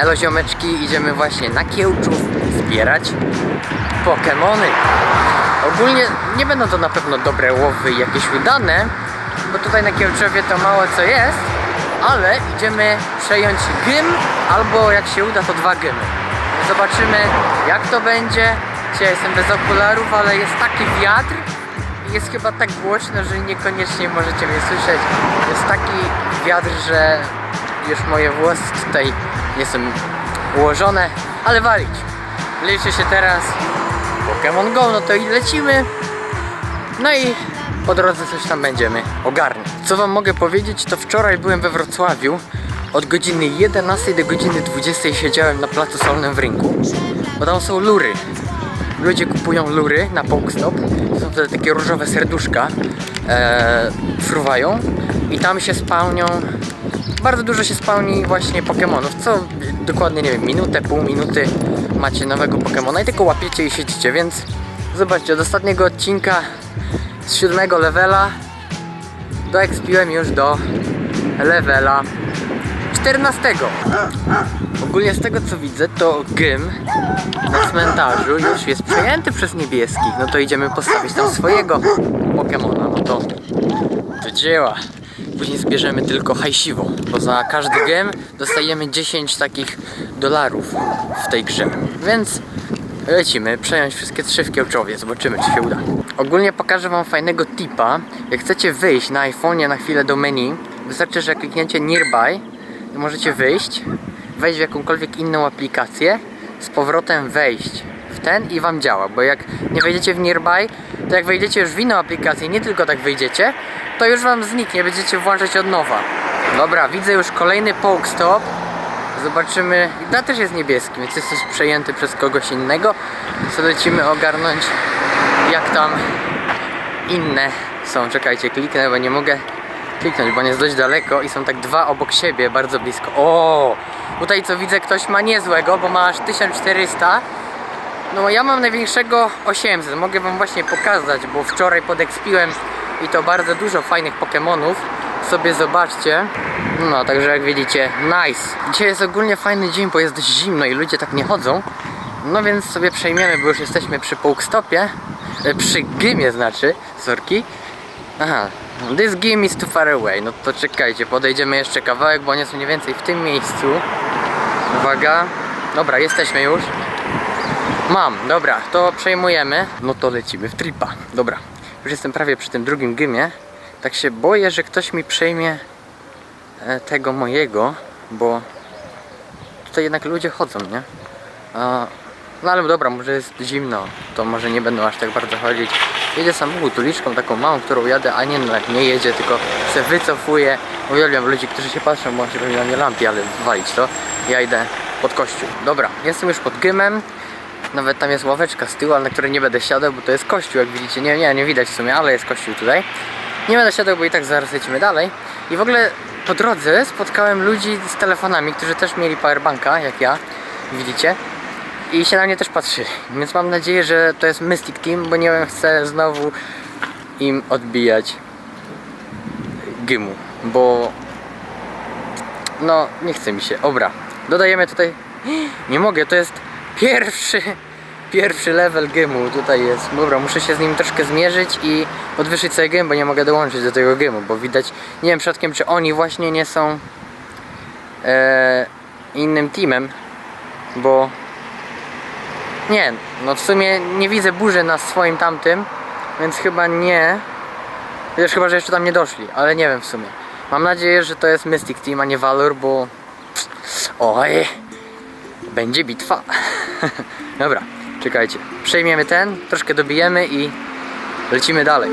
Elo ziomeczki, idziemy właśnie na Kiełczów zbierać Pokemony. Ogólnie nie będą to na pewno dobre łowy jakieś udane, bo tutaj na Kiełczowie to mało co jest, ale idziemy przejąć gym, albo jak się uda to dwa gymy. Zobaczymy jak to będzie. Dzisiaj jestem bez okularów, ale jest taki wiatr jest chyba tak głośno, że niekoniecznie możecie mnie słyszeć. Jest taki wiatr, że już moje włosy tutaj nie są ułożone, ale walić. Liczy się teraz Pokémon Go, no to i lecimy. No i po drodze coś tam będziemy ogarniać. Co wam mogę powiedzieć, to wczoraj byłem we Wrocławiu. Od godziny 11 do godziny 20 siedziałem na placu solnym w rynku, bo tam są lury. Ludzie kupują lury na Pokestop. Są wtedy takie różowe serduszka. E, fruwają i tam się spełnią. Bardzo dużo się spełni właśnie Pokemonów. Co dokładnie nie wiem, minutę, pół minuty macie nowego Pokemona i tylko łapiecie i siedzicie, więc zobaczcie, od ostatniego odcinka z siódmego levela doekspiłem już do levela 14. Ogólnie z tego co widzę, to gym na cmentarzu już jest przejęty przez niebieskich. No to idziemy postawić tam swojego Pokemona. No to do dzieła. Później zbierzemy tylko hajsiwo, bo za każdy gem dostajemy 10 takich dolarów w tej grze. Więc lecimy przejąć wszystkie trzy w Kiełczowie. Zobaczymy, czy się uda. Ogólnie pokażę Wam fajnego tipa. Jak chcecie wyjść na iPhone'ie na chwilę do menu, wystarczy, że klikniecie Nearby i możecie wyjść, wejść w jakąkolwiek inną aplikację, z powrotem wejść w ten i Wam działa, bo jak nie wejdziecie w Nearby, to jak wejdziecie już w inną aplikację, nie tylko tak wyjdziecie, to już Wam zniknie, będziecie włączać od nowa. Dobra, widzę już kolejny Pokestop. Zobaczymy. Ta też jest niebieski, więc jest też przejęty przez kogoś innego. Co lecimy ogarnąć, jak tam inne są. Czekajcie, kliknę, bo nie mogę kliknąć, bo on jest dość daleko i są tak dwa obok siebie, bardzo blisko. O! Tutaj co widzę, ktoś ma niezłego, bo ma aż 1400. No ja mam największego 800, mogę wam właśnie pokazać, bo wczoraj podekspiłem i to bardzo dużo fajnych Pokemonów. Sobie zobaczcie. No, także jak widzicie, nice. Dzisiaj jest ogólnie fajny dzień, bo jest zimno i ludzie tak nie chodzą. No więc sobie przejmiemy, bo już jesteśmy przy Pokestopie. E, Przy gymie znaczy, sorki. Aha, this game is too far away. No to czekajcie, podejdziemy jeszcze kawałek, bo on jest mniej więcej w tym miejscu. Uwaga. Dobra, jesteśmy już. Mam, dobra, to przejmujemy. No to lecimy w tripa. Dobra, już jestem prawie przy tym drugim gymie. Tak się boję, że ktoś mi przejmie e, tego mojego, bo tutaj jednak ludzie chodzą, nie? No ale dobra, może jest zimno, to może nie będą aż tak bardzo chodzić. Jedzie samochód uliczką taką małą, którą jadę, a nie, no jak nie jedzie, tylko się wycofuje. Uwielbiam ludzi, którzy się patrzą, bo on się robi na mnie lampi, ale walić to. Ja idę pod kościół. Dobra, jestem już pod gymem. Nawet tam jest ławeczka z tyłu, ale na której nie będę siadał, bo to jest kościół, jak widzicie. Nie, nie, nie widać w sumie, ale jest kościół tutaj. Nie będę siadał, bo i tak zaraz lecimy dalej. I w ogóle po drodze spotkałem ludzi z telefonami, którzy też mieli powerbanka, jak ja, widzicie. I się na mnie też patrzy. Więc mam nadzieję, że to jest Mystic Team, bo nie wiem, chcę znowu im odbijać gymu, bo no nie chce mi się. Dobra, dodajemy tutaj. Nie mogę, to jest pierwszy pierwszy level gymu tutaj jest. Dobra, muszę się z nim troszkę zmierzyć i podwyższyć sobie gym, bo nie mogę dołączyć do tego gymu, bo widać, nie wiem przypadkiem czy oni właśnie nie są e, innym teamem, bo nie, no w sumie nie widzę burzy na swoim tamtym, więc chyba nie. Chociaż chyba, że jeszcze tam nie doszli, ale nie wiem w sumie. Mam nadzieję, że to jest Mystic Team, a nie Valor, bo... Oj, będzie bitwa. Dobra, czekajcie. Przejmiemy ten, troszkę dobijemy i lecimy dalej.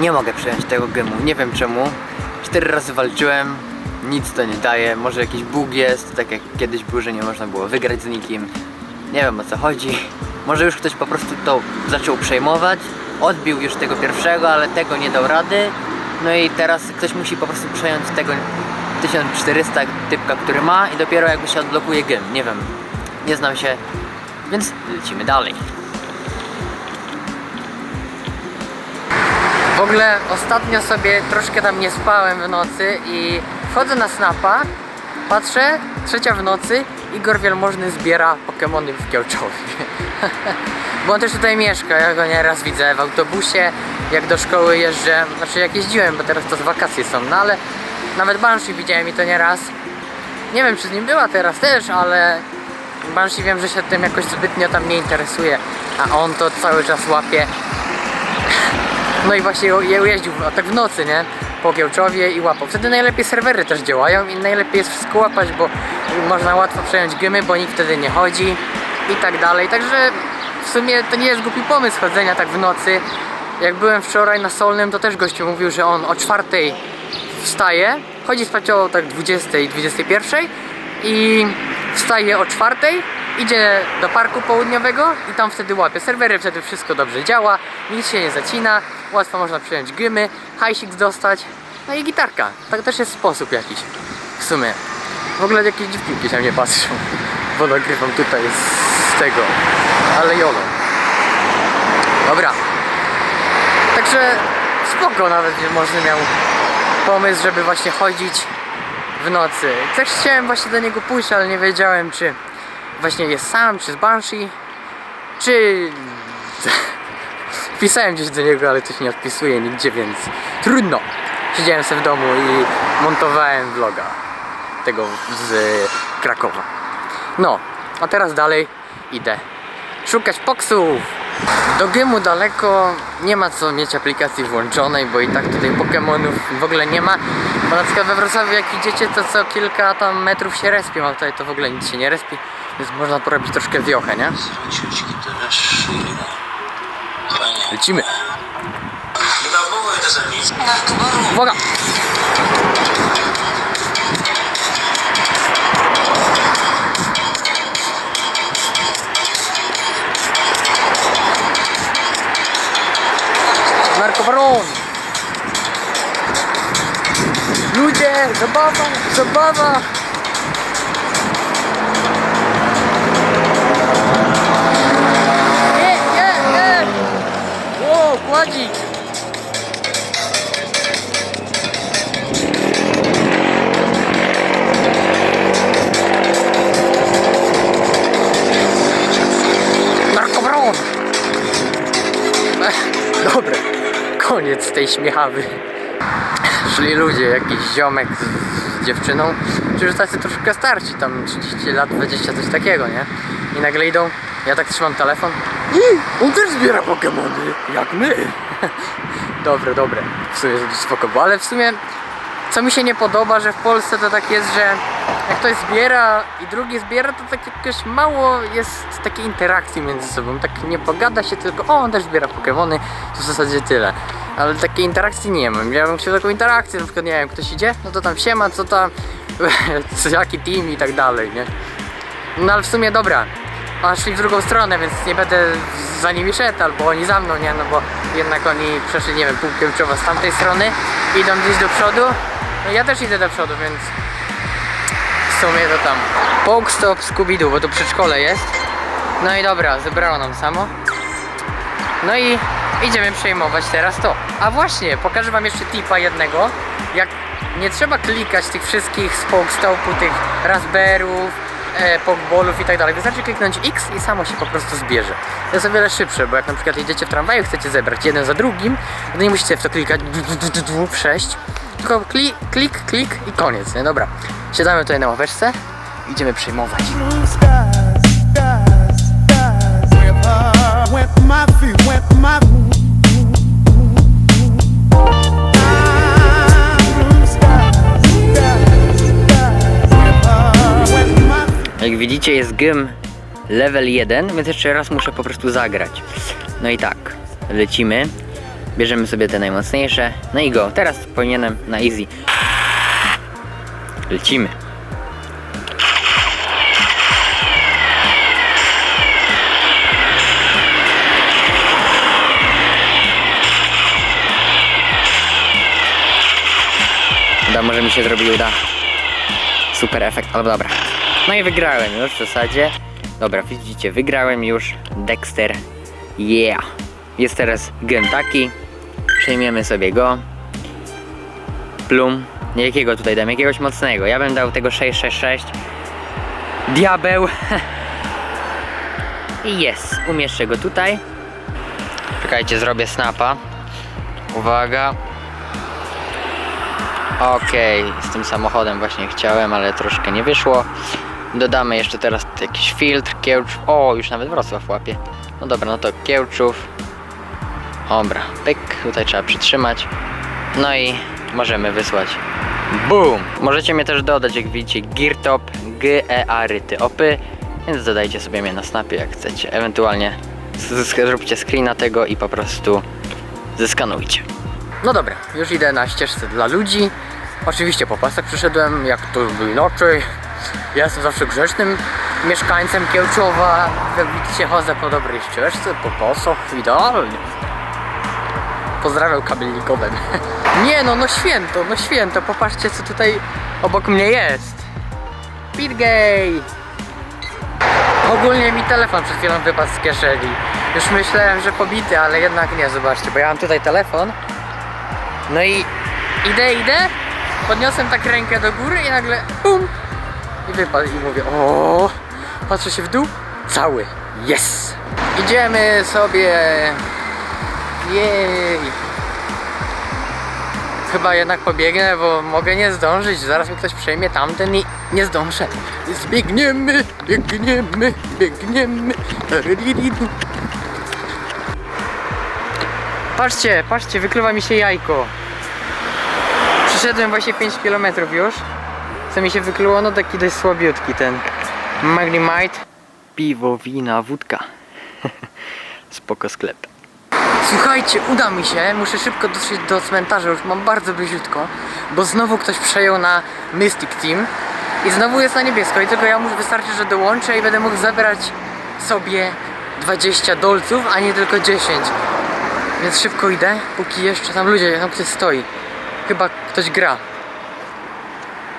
Nie mogę przejąć tego gemu, nie wiem czemu. Cztery razy walczyłem, nic to nie daje. Może jakiś bóg jest, tak jak kiedyś był, że nie można było wygrać z nikim. Nie wiem o co chodzi. Może już ktoś po prostu to zaczął przejmować. Odbił już tego pierwszego, ale tego nie dał rady. No i teraz ktoś musi po prostu przejąć tego 1400 typka, który ma i dopiero jakby się odblokuje gem. Nie wiem, nie znam się, więc lecimy dalej. ogóle ostatnio sobie troszkę tam nie spałem w nocy i wchodzę na snapa, patrzę, trzecia w nocy, Igor Wielmożny zbiera Pokemony w Kielczowie. Bo on też tutaj mieszka, ja go nieraz widzę w autobusie, jak do szkoły jeżdżę, znaczy jak jeździłem, bo teraz to wakacje są, no ale nawet Banshee widziałem i to nieraz. Nie wiem czy z nim była teraz też, ale Banshee wiem, że się tym jakoś zbytnio tam nie interesuje, a on to cały czas łapie. No i właśnie je- jeździł a tak w nocy, nie? Po Giełczowie i łapał. Wtedy najlepiej serwery też działają i najlepiej jest wszystko łapać, bo można łatwo przejąć gymy, bo nikt wtedy nie chodzi i tak dalej. Także sumie to nie jest głupi pomysł chodzenia tak w nocy. Jak byłem wczoraj na Solnym, to też gościu mówił, że on o czwartej wstaje, chodzi spać o tak 20, 21 i wstaje o czwartej, idzie do parku południowego i tam wtedy łapie serwery, wtedy wszystko dobrze działa, nic się nie zacina, łatwo można przyjąć gymy, hajsik dostać, no i gitarka. Tak też jest sposób jakiś w sumie. W ogóle jakieś dziewczynki się mnie patrzą, bo nagrywam tutaj z tego, ale jolo. Dobra, Także spoko nawet można miał pomysł, żeby właśnie chodzić w nocy. Też chciałem właśnie do niego pójść, ale nie wiedziałem czy właśnie jest sam, czy z Banshee, czy... Pisałem gdzieś do niego, ale się nie odpisuje nigdzie, więc trudno. Siedziałem sobie w domu i montowałem vloga tego z Krakowa. No, a teraz dalej idę szukać poksów. Do gymu daleko nie ma co mieć aplikacji włączonej, bo i tak tutaj Pokemonów w ogóle nie ma. Bo na przykład we Wrocławiu jak idziecie to co kilka tam metrów się respią, a tutaj to w ogóle nic się nie respi, więc można porobić troszkę wiochę, nie? Lecimy. Uwaga! Cameron. Lujer, Zabava, Zabava. Tej śmiechawy. Szli ludzie, jakiś ziomek z, z dziewczyną, którzy tacy troszkę starsi, tam 30 lat, 20, coś takiego, nie? I nagle idą, ja tak trzymam telefon. I on też zbiera Pokemony, jak my. dobre, dobre, w sumie spoko, bo ale w sumie co mi się nie podoba, że w Polsce to tak jest, że jak ktoś zbiera i drugi zbiera, to tak jakoś mało jest takiej interakcji między sobą. Tak nie pogada się tylko, o on też zbiera Pokemony, to w zasadzie tyle. Ale takiej interakcji nie mam. Ja bym chciał taką interakcję, na przykład nie wiem, ktoś idzie, no to tam siema, co tam, co, jaki team i tak dalej, nie? No ale w sumie dobra, a szli w drugą stronę, więc nie będę za nimi szedł, albo oni za mną, nie? No bo jednak oni przeszli, nie wiem, pół kielczowa z tamtej strony, idą gdzieś do przodu, no ja też idę do przodu, więc w sumie to tam. Pokestop Scooby-Doo, bo tu przedszkole jest. No i dobra, zebrało nam samo. No i idziemy przejmować teraz to. A właśnie, pokażę wam jeszcze tipa jednego. Jak nie trzeba klikać tych wszystkich z Pokestopu, tych Raspberów, e, Pokeballów i tak dalej. Wystarczy kliknąć X i samo się po prostu zbierze. To jest o wiele szybsze, bo jak na przykład jedziecie w tramwaju, chcecie zebrać jeden za drugim, to nie musicie w to klikać w tylko klik, klik, klik i koniec, nie? Dobra, siadamy tutaj na ławeczce, idziemy przejmować. went my feet, my widzicie jest gym level 1, więc jeszcze raz muszę po prostu zagrać. No i tak, lecimy. Bierzemy sobie te najmocniejsze. No i go, teraz powinienem na easy. Lecimy. Da, może mi się zrobi uda. Super efekt, ale dobra. No i wygrałem już w zasadzie. Dobra, widzicie, wygrałem już Dexter. Yeah. Jest teraz gen taki. Przejmiemy sobie go. Plum. Jakiego tutaj dam? Jakiegoś mocnego. Ja bym dał tego 666. Diabeł. I jest. Umieszczę go tutaj. Czekajcie, zrobię snapa. Uwaga. Okej, z tym samochodem właśnie chciałem, ale troszkę nie wyszło. Dodamy jeszcze teraz jakiś filtr, kiełcz. O, już nawet Wrocław łapie. No dobra, no to kiełczów. Dobra, pyk, tutaj trzeba przytrzymać. No i możemy wysłać. Boom! Możecie mnie też dodać, jak widzicie, Geartop, g e a r t o p więc dodajcie sobie mnie na snapie, jak chcecie. Ewentualnie zróbcie screena tego i po prostu zeskanujcie. No dobra, już idę na ścieżce dla ludzi. Oczywiście po pasach przyszedłem, jak to by inaczej. Ja jestem zawsze grzecznym mieszkańcem Kiełczowa. Jak widzicie, chodzę po dobrej ścieżce, po pasach, idealnie. Pozdrawiam kabelnikowem. Nie no, no święto, no święto. Popatrzcie, co tutaj obok mnie jest. Pitgay! Ogólnie mi telefon przed chwilą wypadł z kieszeni. Już myślałem, że pobity, ale jednak nie, zobaczcie, bo ja mam tutaj telefon. No i idę, idę, podniosłem tak rękę do góry i nagle bum! I wypadł i mówię, o, patrzę się w dół, cały, yes! Idziemy sobie, jej! Chyba jednak pobiegnę, bo mogę nie zdążyć, zaraz mi ktoś przejmie tamten i nie zdążę. Więc biegniemy, biegniemy. Patrzcie, patrzcie, wykluwa mi się jajko. Przeszedłem właśnie 5 km już. Co mi się wykluło? No taki dość słabiutki ten Magnemite. Piwo, wina, wódka. Spoko sklep. Słuchajcie, uda mi się. Muszę szybko dotrzeć do cmentarza, już mam bardzo bliziutko, bo znowu ktoś przejął na Mystic Team i znowu jest na niebiesko i tylko ja muszę wystarczy, że dołączę i będę mógł zabrać sobie 20 dolców, a nie tylko 10. Więc szybko idę, póki jeszcze tam ludzie, tam ktoś stoi. Chyba ktoś gra.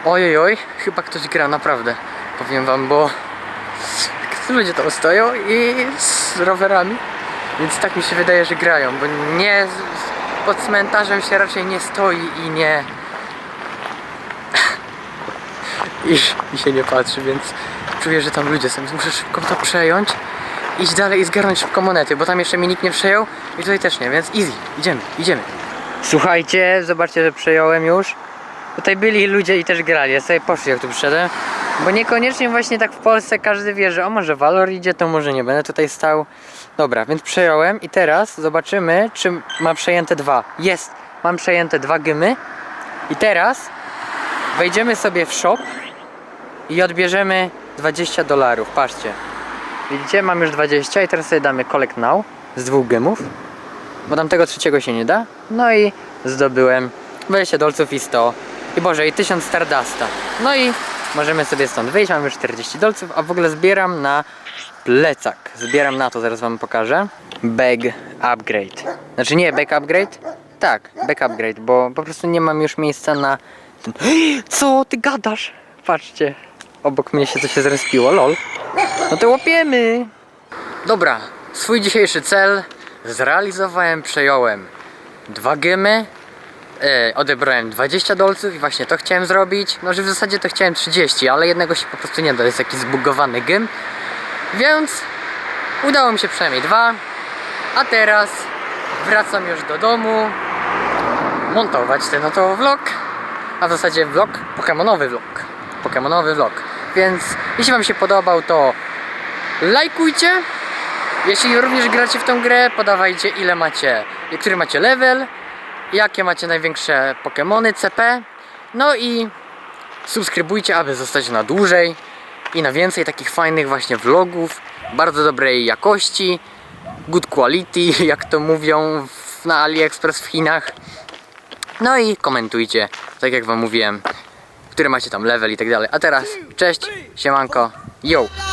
Ojej, oj, chyba ktoś gra, naprawdę. Powiem wam, bo ludzie tam stoją i z rowerami. Więc tak mi się wydaje, że grają, bo nie pod cmentarzem się raczej nie stoi i nie. I, I się nie patrzy, więc czuję, że tam ludzie są, więc muszę szybko to przejąć, iść dalej i zgarnąć szybko monety, bo tam jeszcze mi nikt nie przejął i tutaj też nie, więc easy, idziemy, idziemy. Słuchajcie, zobaczcie, że przejąłem już. Tutaj byli ludzie i też grali, ja sobie poszli jak tu przyszedłem. Bo niekoniecznie właśnie tak w Polsce każdy wie, że o może Valor idzie, to może nie będę tutaj stał. Dobra, więc przejąłem i teraz zobaczymy, czy mam przejęte dwa. Jest, mam przejęte dwa gymy. I teraz wejdziemy sobie w shop i odbierzemy 20 dolarów. Patrzcie. Widzicie, mam już 20 i teraz sobie damy collect now z dwóch gemów. Bo tam tego trzeciego się nie da. No i zdobyłem 20 dolców i 100. I Boże, i 1000 Stardusta. No i możemy sobie stąd wyjść. Mam już 40 dolców, a w ogóle zbieram na plecak. Zbieram na to, zaraz wam pokażę. Bag upgrade. Znaczy nie bag upgrade? Tak, bag upgrade, bo po prostu nie mam już miejsca na. Co ty gadasz? Patrzcie, obok mnie się coś się zrespiło, lol. No to łapiemy. Dobra, swój dzisiejszy cel zrealizowałem, przejąłem dwa gymy, e, odebrałem 20 dolców i właśnie to chciałem zrobić. No, że w zasadzie to chciałem 30, ale jednego się po prostu nie da, jest jakiś zbugowany gym. Więc udało mi się przynajmniej dwa, a teraz wracam już do domu montować ten oto vlog, a w zasadzie vlog, pokemonowy vlog, pokemonowy vlog. Więc jeśli wam się podobał, to lajkujcie. Jeśli również gracie w tą grę, podawajcie ile macie, który macie level, jakie macie największe Pokémony CP. No i subskrybujcie, aby zostać na dłużej i na więcej takich fajnych właśnie vlogów, bardzo dobrej jakości, good quality, jak to mówią na AliExpress w Chinach. No i komentujcie, tak jak wam mówiłem, który macie tam level i tak dalej. A teraz, cześć, siemanko, yo!